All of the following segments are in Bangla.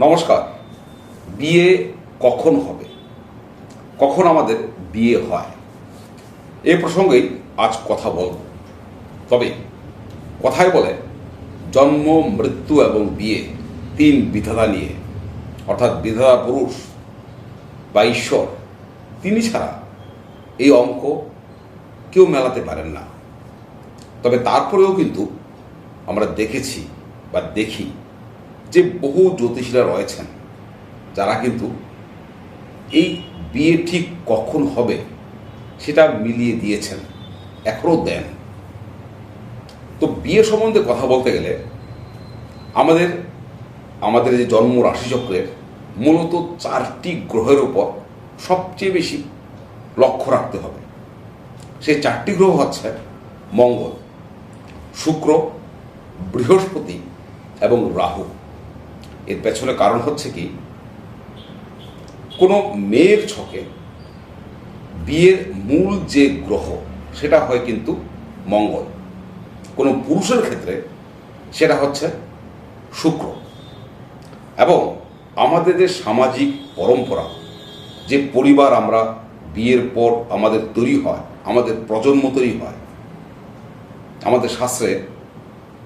নমস্কার। বিয়ে কখন হবে? কখন আমাদের বিয়ে হয়? এ প্রসঙ্গেই আজ কথা বলব। তবে কথায় বলে, জন্ম, মৃত্যু এবং বিয়ে তিন বিধাতা নিয়ে, অর্থাৎ বিধাতা পুরুষ বা ঈশ্বর, তিনি ছাড়া এই অঙ্ক কেউ মেলাতে পারেন না। তবে তারপরেও কিন্তু আমরা দেখেছি বা দেখি যে বহু জ্যোতিষীরা রয়েছেন, যারা কিন্তু এই বিয়ে ঠিক কখন হবে সেটা মিলিয়ে দিয়েছেন এখনও দেন। তো বিয়ে সম্বন্ধে কথা বলতে গেলে আমাদের আমাদের যে জন্ম রাশিচক্রের মূলত চারটি গ্রহের উপর সবচেয়ে বেশি লক্ষ্য রাখতে হবে। সেই চারটি গ্রহ হচ্ছে মঙ্গল, শুক্র, বৃহস্পতি এবং রাহু। এর পেছনে কারণ হচ্ছে কি, কোনো মেয়ের ছকে বিয়ের মূল যে গ্রহ সেটা হয় কিন্তু মঙ্গল। কোনো পুরুষের ক্ষেত্রে সেটা হচ্ছে শুক্র। এবং আমাদের যে সামাজিক পরম্পরা, যে পরিবার আমরা বিয়ের পর আমাদের তৈরি হয়, আমাদের প্রজন্ম তৈরি হয়, আমাদের শাস্ত্রে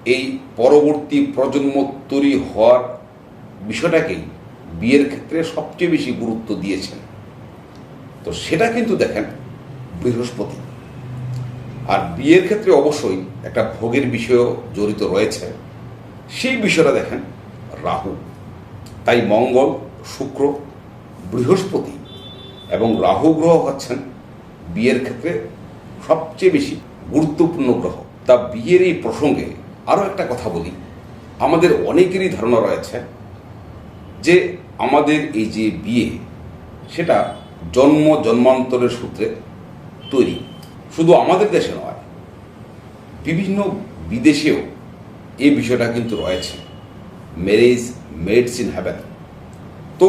এই পরবর্তী প্রজন্ম তৈরি হওয়ার বিষয়টাকেই বিয়ের ক্ষেত্রে সবচেয়ে বেশি গুরুত্ব দিয়েছেন। তো সেটা কিন্তু দেখেন বৃহস্পতি। আর বিয়ের ক্ষেত্রে অবশ্যই একটা ভোগের বিষয়ও জড়িত রয়েছে। সেই বিষয়টা দেখেন রাহু। তাই মঙ্গল, শুক্র, বৃহস্পতি এবং রাহু গ্রহ হচ্ছেন বিয়ের ক্ষেত্রে সবচেয়ে বেশি গুরুত্বপূর্ণ গ্রহ। তা বিয়ের এই প্রসঙ্গে আরও একটা কথা বলি। আমাদের অনেকেরই ধারণা রয়েছে যে আমাদের এই যে বিয়ে, সেটা জন্ম জন্মান্তরের সূত্রে তৈরি। শুধু আমাদের দেশে নয়, বিভিন্ন বিদেশেও এই বিষয়টা কিন্তু রয়েছে। ম্যারেজ মেডস ইন হ্যাভেন তো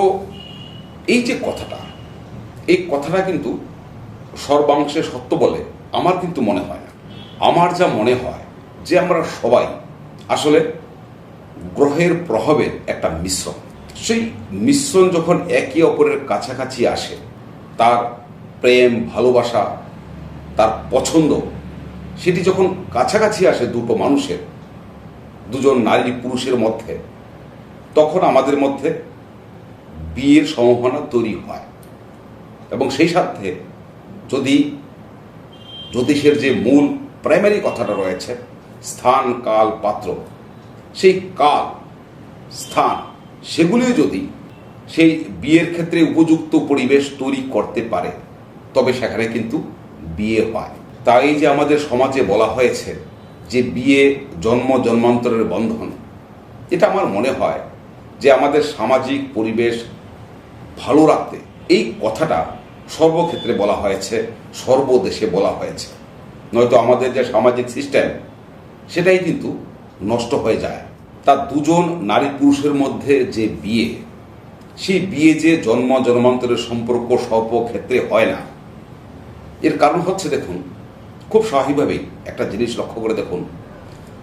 এই যে কথাটা, এই কথাটা কিন্তু সর্বাংশে সত্য বলে আমার কিন্তু মনে হয় না। আমার যা মনে হয় যে আমরা সবাই আসলে গ্রহের প্রভাবের একটা মিশ্রণ। সেই মিশ্রণ যখন একে অপরের কাছাকাছি আসে, তার প্রেম, ভালোবাসা, তার পছন্দ, সেটি যখন কাছাকাছি আসে দুটো মানুষের, দুজন নারী পুরুষের মধ্যে, তখন আমাদের মধ্যে বিয়ের সম্ভাবনা তৈরি হয়। এবং সেই সাথে যদি জ্যোতিষের যে মূল প্রাইমারি কথাটা রয়েছে, স্থান, কাল, পাত্র, সেই কাল, স্থান সেগুলিও যদি সেই বিয়ের ক্ষেত্রে উপযুক্ত পরিবেশ তৈরি করতে পারে, তবে সেখানে কিন্তু বিয়ে হয়। তাই যে আমাদের সমাজে বলা হয়েছে যে বিয়ে জন্ম, জন্মান্তরের বন্ধন, এটা আমার মনে হয় যে আমাদের সামাজিক পরিবেশ ভালো রাখতে এই কথাটা সর্বক্ষেত্রে বলা হয়েছে, সর্বদেশে বলা হয়েছে। নয়তো আমাদের যে সামাজিক সিস্টেম সেটাই কিন্তু নষ্ট হয়ে যায়। তা দুজন নারী পুরুষের মধ্যে যে বিয়ে, সেই বিয়ে যে জন্ম জন্মান্তরের সম্পর্ক সর্বক্ষেত্রে হয় না। এর কারণ হচ্ছে দেখুন, খুব স্বাভাবিকভাবেই একটা জিনিস লক্ষ্য করে দেখুন,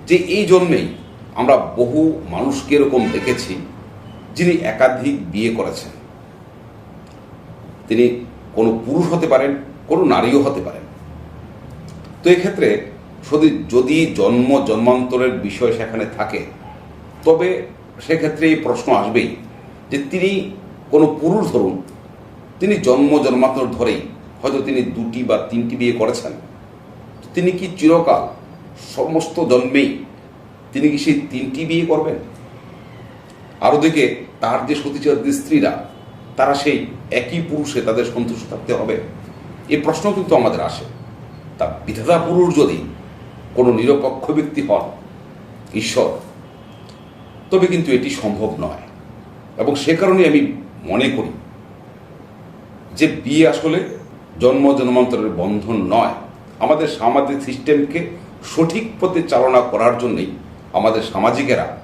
যে এই জন্যেই আমরা বহু মানুষকে এরকম দেখেছি, যিনি একাধিক বিয়ে করেছেন। তিনি কোনো পুরুষ হতে পারেন, কোনো নারীও হতে পারেন। তো এক্ষেত্রে যদি যদি জন্ম জন্মান্তরের বিষয় সেখানে থাকে তবে সেক্ষেত্রে এই প্রশ্ন আসবেই যে তিনি কোনো পুরুষ ধরুন, তিনি জন্ম জন্মান্তর ধরেই হয়তো তিনি দুটি বা তিনটি বিয়ে করেছেন তিনি কি চিরকাল সমস্ত জন্মেই তিনি কি সেই তিনটি বিয়ে করবেন? আরও দিকে তার যে সতীচারী স্ত্রীরা, তারা সেই একই পুরুষে তাদের সন্তুষ্ট থাকতে হবে? এই প্রশ্ন কিন্তু আমাদের আসে। তা বিধাতা পুরুষ যদি কোনো নিরপেক্ষ ব্যক্তি হন, ঈশ্বর তবে কিন্তু এটি সম্ভব নয়। এবং সে কারণে আমি মনে করি যে বিয়ে আসলে জন্ম জন্মান্তরের বন্ধন নয়। আমাদের সামাজিক সিস্টেমকে সঠিক পথে চালনা করার জন্যই আমাদের সামাজিকেরা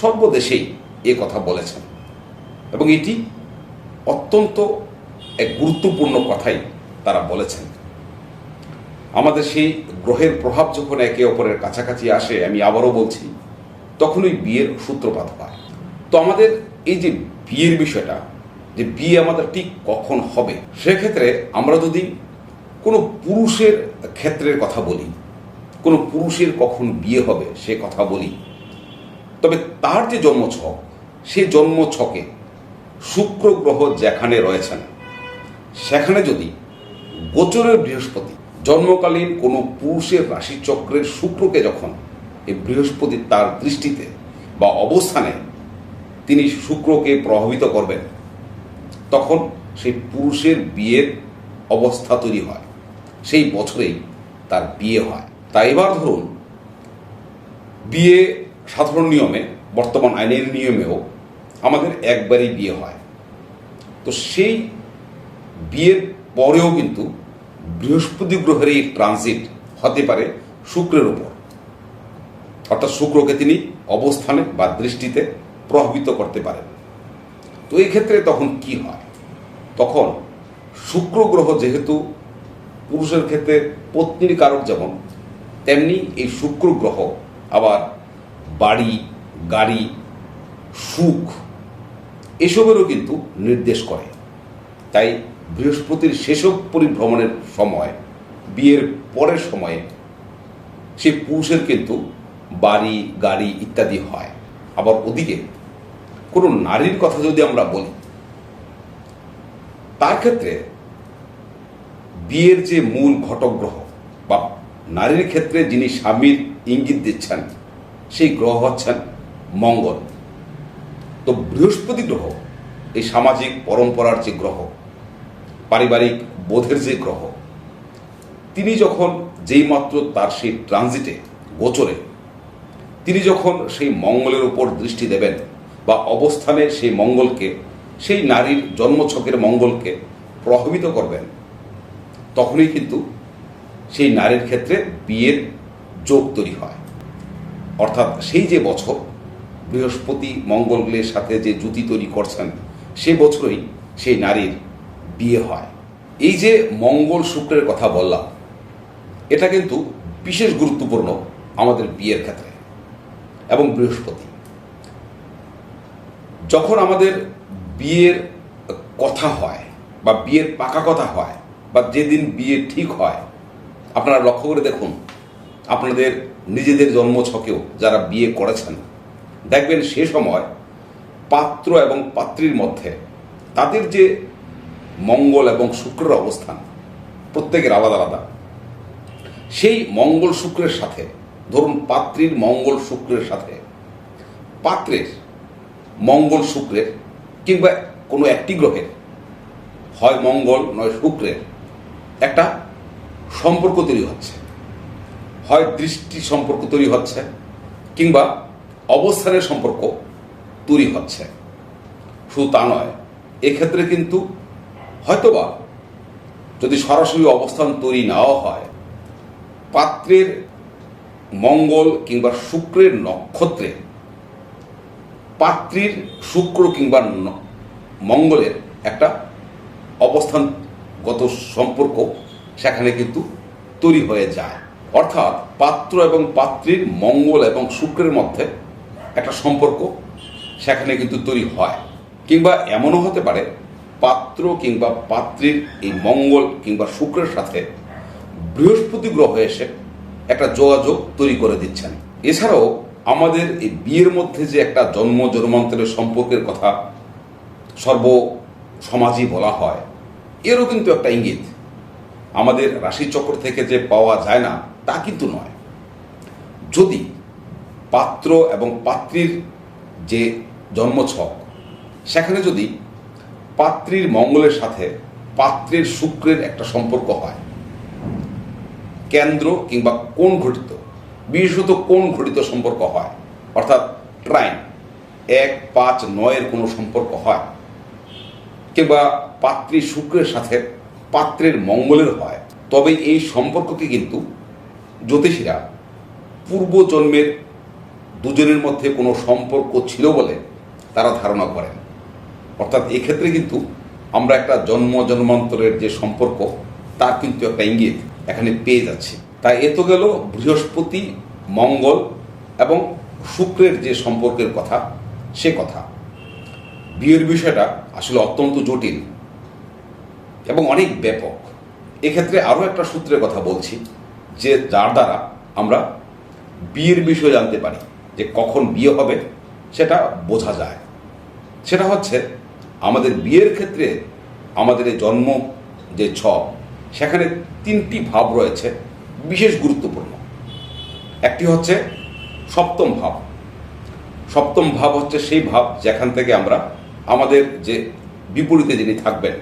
সর্বদেশেই এ কথা বলেছেন। এবং এটি অত্যন্ত এক গুরুত্বপূর্ণ কথাই তারা বলেছেন। আমাদের সেই গ্রহের প্রভাব যখন একে অপরের কাছাকাছি আসে, আমি আবারও বলছি তখনই বিয়ের সূত্রপাত হয়। তো আমাদের এই যে বিয়ের বিষয়টা, যে বিয়ে আমাদের ঠিক কখন হবে, সেক্ষেত্রে আমরা যদি কোনো পুরুষের ক্ষেত্রের কথা বলি, কোনো পুরুষের কখন বিয়ে হবে সে কথা বলি, তবে তার যে জন্মছক, সে জন্মছকে শুক্র গ্রহ যেখানে রয়েছেন, সেখানে যদি গোচরের বৃহস্পতি জন্মকালীন কোনো পুরুষের রাশিচক্রের শুক্রকে যখন এই বৃহস্পতি তার দৃষ্টিতে বা অবস্থানে তিনি শুক্রকে প্রভাবিত করবেন। তখন সেই পুরুষের বিয়ের অবস্থা তৈরি হয়। সেই বছরেই তার বিয়ে হয়। তাই এবার ধরুন, বিয়ে সাধারণ নিয়মে, বর্তমান আইনের নিয়মেও আমাদের একবারই বিয়ে হয়। তো সেই বিয়ের পরেও কিন্তু বৃহস্পতি গ্রহের এই ট্রানজিট হতে পারে শুক্রের উপর। অর্থাৎ শুক্রকে তিনি অবস্থানে বা দৃষ্টিতে প্রভাবিত করতে পারেন। তো এই ক্ষেত্রে তখন কি হয়? তখন শুক্র গ্রহ যেহেতু পুরুষের ক্ষেত্রে পত্নীর কারক যেমন, তেমনি এই শুক্র গ্রহ আবার বাড়ি, গাড়ি, সুখ এসবেরও কিন্তু নির্দেশ করে। তাই বৃহস্পতির সেসব পরিভ্রমণের সময়, বিয়ের পরের সময়ে সেই পুরুষের কিন্তু বাড়ি, গাড়ি ইত্যাদি হয়। আবার ওদিকে কোনো নারীর কথা যদি আমরা বলি, তার ক্ষেত্রে বিয়ের যে মূল ঘটক গ্রহ বা নারীর ক্ষেত্রে যিনি স্বামীর ইঙ্গিত দিচ্ছেন, সেই গ্রহ হচ্ছেন মঙ্গল। তো বৃহস্পতি গ্রহ এই সামাজিক পরম্পরার যে গ্রহ, পারিবারিক বোধের যে গ্রহ, তিনি যখন যেই মাত্র তার সেই ট্রানজিটে গোচরে তিনি যখন সেই মঙ্গলের উপর দৃষ্টি দেবেন বা অবস্থানে সেই মঙ্গলকে, সেই নারীর জন্মছকের মঙ্গলকে প্রভাবিত করবেন, তখনই কিন্তু সেই নারীর ক্ষেত্রে বিয়ের যোগ তৈরি হয়। অর্থাৎ সেই যে বছর বৃহস্পতি মঙ্গলের সাথে যে জুতি তৈরি করছেন, সে বছরই সেই নারীর বিয়ে হয়। এই যে মঙ্গল শুক্রের কথা বললাম, এটা কিন্তু বিশেষ গুরুত্বপূর্ণ আমাদের বিয়ের ক্ষেত্রে। এবং বৃহস্পতি। যখন আমাদের বিয়ের কথা হয় বা বিয়ের পাকা কথা হয় বা যেদিন বিয়ে ঠিক হয়, আপনারা লক্ষ্য করে দেখুন, আপনাদের নিজেদের জন্মছকেও যারা বিয়ে করেছেন, দেখবেন সে সময় পাত্র এবং পাত্রীর মধ্যে তাদের যে মঙ্গল এবং শুক্রের অবস্থান প্রত্যেকের আলাদা আলাদা। সেই মঙ্গল শুক্রের সাথে ধরুন পাত্রীর মঙ্গল শুক্রের সাথে। পাত্রের মঙ্গল শুক্রের কিংবা কোনো একটি গ্রহের হয় মঙ্গল, নয় শুক্রের একটা সম্পর্ক তৈরি হচ্ছে। হয় দৃষ্টি সম্পর্ক তৈরি হচ্ছে কিংবা অবস্থানের সম্পর্ক তৈরি হচ্ছে। শুধু তা নয়, এক্ষেত্রে কিন্তু হয়তোবা যদি সরাসরি অবস্থান তৈরি নাও হয়, পাত্রের মঙ্গল কিংবা শুক্রের নক্ষত্রে, পাত্রীর শুক্র কিংবা মঙ্গলের একটা অবস্থানগত সম্পর্ক সেখানে কিন্তু তৈরি হয়ে যায়। অর্থাৎ পাত্র এবং পাত্রীর মঙ্গল এবং শুক্রের মধ্যে একটা সম্পর্ক সেখানে কিন্তু তৈরি হয়। কিংবা এমনও হতে পারে, পাত্র কিংবা পাত্রীর এই মঙ্গল কিংবা শুক্রের সাথে বৃহস্পতি গ্রহ এসে একটা যোগাযোগ তৈরি করে দিচ্ছেন। এছাড়াও আমাদের এই বিয়ের মধ্যে যে একটা জন্ম জন্মান্তরের সম্পর্কের কথা সর্ব সমাজই বলা হয়, এরও কিন্তু একটা ইঙ্গিত। আমাদের রাশিচক্র থেকে যে পাওয়া যায় না, তা কিন্তু নয়। যদি পাত্র এবং পাত্রীর যে জন্মছক, সেখানে যদি পাত্রীর মঙ্গলের সাথে পাত্রের শুক্রের একটা সম্পর্ক হয় কেন্দ্র কিংবা কোন ঘটিত, বিশেষত কোন ঘটিত সম্পর্ক হয়? অর্থাৎ ট্রাইন, এক, পাঁচ, নয়ের কোনো সম্পর্ক হয়। কিংবা পাত্রী শুক্রের সাথে পাত্রের মঙ্গলের হয়। তবে এই সম্পর্ককে কিন্তু জ্যোতিষীরা পূর্বজন্মের দুজনের মধ্যে কোনো সম্পর্ক ছিল বলে তারা ধারণা করেন। অর্থাৎ এক্ষেত্রে কিন্তু আমরা একটা জন্ম জন্মান্তরের যে সম্পর্ক, তার কিন্তু একটা ইঙ্গিত। এখানে পেয়ে যাচ্ছি। তাই এ তো গেল বৃহস্পতি, মঙ্গল এবং শুক্রের যে সম্পর্কের কথা, সে কথা। বিয়ের বিষয়টা আসলে অত্যন্ত জটিল এবং অনেক ব্যাপক। এক্ষেত্রে আরও একটা সূত্রের কথা বলছি, যে যার দ্বারা আমরা বিয়ের বিষয় জানতে পারি, যে কখন বিয়ে হবে, সেটা বোঝা যায়। সেটা হচ্ছে, আমাদের বিয়ের ক্ষেত্রে আমাদের জন্ম যে ছক সেখানে তিনটি ভাব রয়েছে, বিশেষ গুরুত্বপূর্ণ। একটি হচ্ছে সপ্তম ভাব। সপ্তম ভাব হচ্ছে সেই ভাব যেখান থেকে আমরা আমাদের যে বিপরীতে যিনি থাকবেন,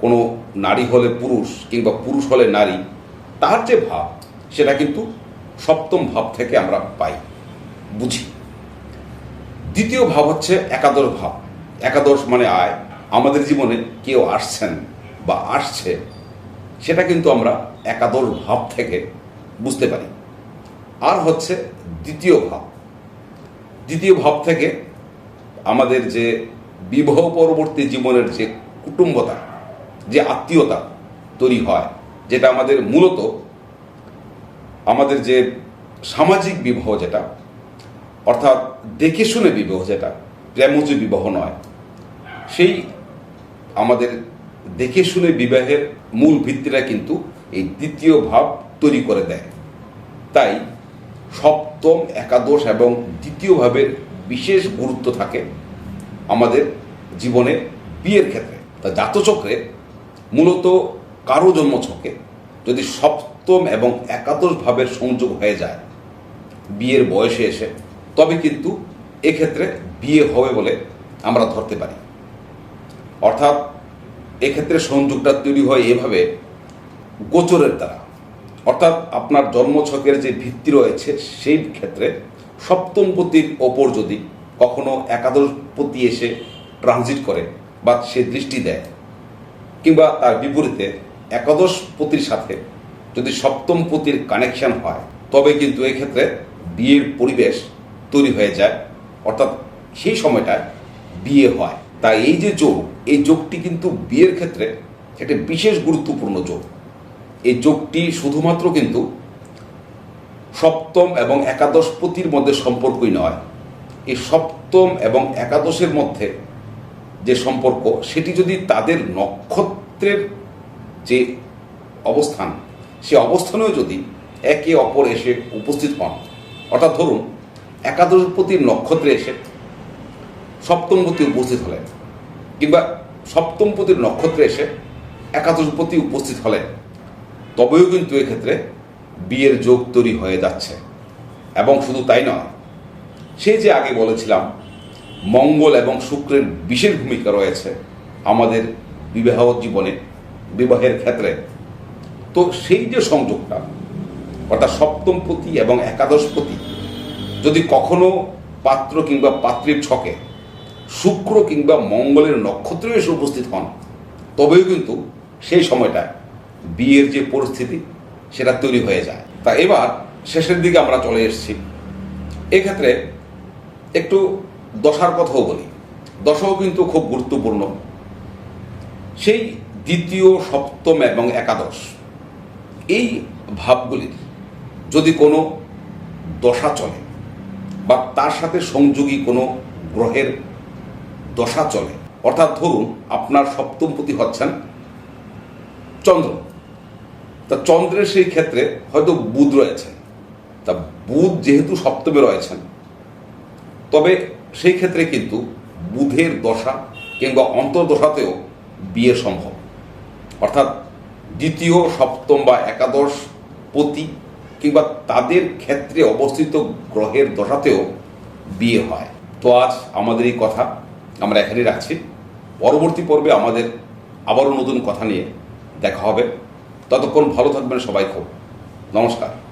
কোনো নারী হলে পুরুষ কিংবা পুরুষ হলে নারী, তার যে ভাব, সেটা কিন্তু সপ্তম ভাব থেকে আমরা পাই, বুঝি। দ্বিতীয় ভাব হচ্ছে একাদশ ভাব। একাদশ মানে আয়। আমাদের জীবনে কেউ আসছেন বা আসছে সেটা কিন্তু আমরা একাদশ ভাব থেকে বুঝতে পারি। আর হচ্ছে দ্বিতীয় ভাব। দ্বিতীয় ভাব থেকে আমাদের যে বিবাহ পরবর্তী জীবনের যে কুটুম্বতা, যে আত্মীয়তা তৈরি হয়, যেটা আমাদের মূলত আমাদের যে সামাজিক বিবাহ যেটা, অর্থাৎ দেখে শুনে বিবাহ যেটা প্রেমজ বিবাহ নয়, সেই আমাদের দেখে শুনে বিবাহের মূল ভিত্তিটা কিন্তু এই দ্বিতীয় ভাব তৈরি করে দেয়। তাই সপ্তম, একাদশ এবং দ্বিতীয় ভাবের বিশেষ গুরুত্ব থাকে আমাদের জীবনে বিয়ের ক্ষেত্রে। তা জাতচক্রে মূলত কারও জন্মছকে যদি সপ্তম এবং একাদশ ভাবের সংযোগ হয়ে যায়, বিয়ের বয়সে এসে, তবে কিন্তু এক্ষেত্রে বিয়ে হবে বলে আমরা ধরতে পারি। অর্থাৎ এক্ষেত্রে সংযোগটা তৈরি হয় এভাবে, গোচরের দ্বারা। অর্থাৎ আপনার জন্মছকের যে ভিত্তি রয়েছে সেই ক্ষেত্রে সপ্তম পতির ওপর যদি কখনো একাদশ পতি এসে ট্রানজিট করে বা সে দৃষ্টি দেয়, কিংবা তার বিপরীতে একাদশ পতির সাথে যদি সপ্তম পতির কানেকশন হয়, তবে কিন্তু এক্ষেত্রে বিয়ের পরিবেশ তৈরি হয়ে যায়। অর্থাৎ সেই সময়টায় বিয়ে হয়। তাই এই যে যোগ এই যোগটি কিন্তু বিয়ের ক্ষেত্রে একটি বিশেষ গুরুত্বপূর্ণ যোগ। এই যোগটি শুধুমাত্র কিন্তু সপ্তম এবং একাদশ পতির মধ্যে সম্পর্কই নয়। এই সপ্তম এবং একাদশের মধ্যে যে সম্পর্ক, সেটি যদি তাদের নক্ষত্রের যে অবস্থান, সে অবস্থানেও যদি একে অপর এসে উপস্থিত হন, অর্থাৎ ধরুন একাদশপতির নক্ষত্রে এসে সপ্তম সপ্তমপতি উপস্থিত হলেন। কিংবা সপ্তমপতির নক্ষত্রে এসে একাদশপতি উপস্থিত হলেন, তবেও কিন্তু এক্ষেত্রে বিয়ের যোগ তৈরি হয়ে যাচ্ছে। এবং শুধু তাই নয়, সে যে আগে বলেছিলাম, মঙ্গল এবং শুক্রের বিশেষ ভূমিকা রয়েছে আমাদের বিবাহ জীবনে, বিবাহের ক্ষেত্রে। তো সেই যে সংযোগটা, অর্থাৎ সপ্তমপতি এবং একাদশপতি যদি কখনো পাত্র কিংবা পাত্রীর ছকে শুক্র কিংবা মঙ্গলের নক্ষত্রে এসে উপস্থিত হন। তবেও কিন্তু সেই সময়টা বিয়ের যে পরিস্থিতি, সেটা তৈরি হয়ে যায়। তা এবার শেষের দিকে আমরা চলে এসেছি। এক্ষেত্রে একটু দশার কথাও বলি। দশাও কিন্তু খুব গুরুত্বপূর্ণ। সেই দ্বিতীয়, সপ্তম এবং একাদশ, এই ভাবগুলির যদি কোনো দশা চলে বা তার সাথে সংযোগী কোনো গ্রহের দশা চলে। অর্থাৎ ধরুন, আপনার সপ্তমপতি হচ্ছেন চন্দ্র। তা চন্দ্রের সেই ক্ষেত্রে হয়তো বুধ রয়েছেন তা বুধ যেহেতু সপ্তমে রয়েছেন, তবে সেই ক্ষেত্রে কিন্তু বুধের দশা কিংবা অন্তর্দশাতেও বিয়ে সম্ভব। অর্থাৎ দ্বিতীয়, সপ্তম বা একাদশ পতি কিংবা তাদের ক্ষেত্রে অবস্থিত গ্রহের দশাতেও বিয়ে হয়। তো আজ আমাদের এই কথা। আমরা এখানেই রাখছি। পরবর্তী পর্বে আমাদের আবারও নতুন কথা নিয়ে দেখা হবে। ততক্ষণ ভালো থাকবেন সবাই খুব। নমস্কার।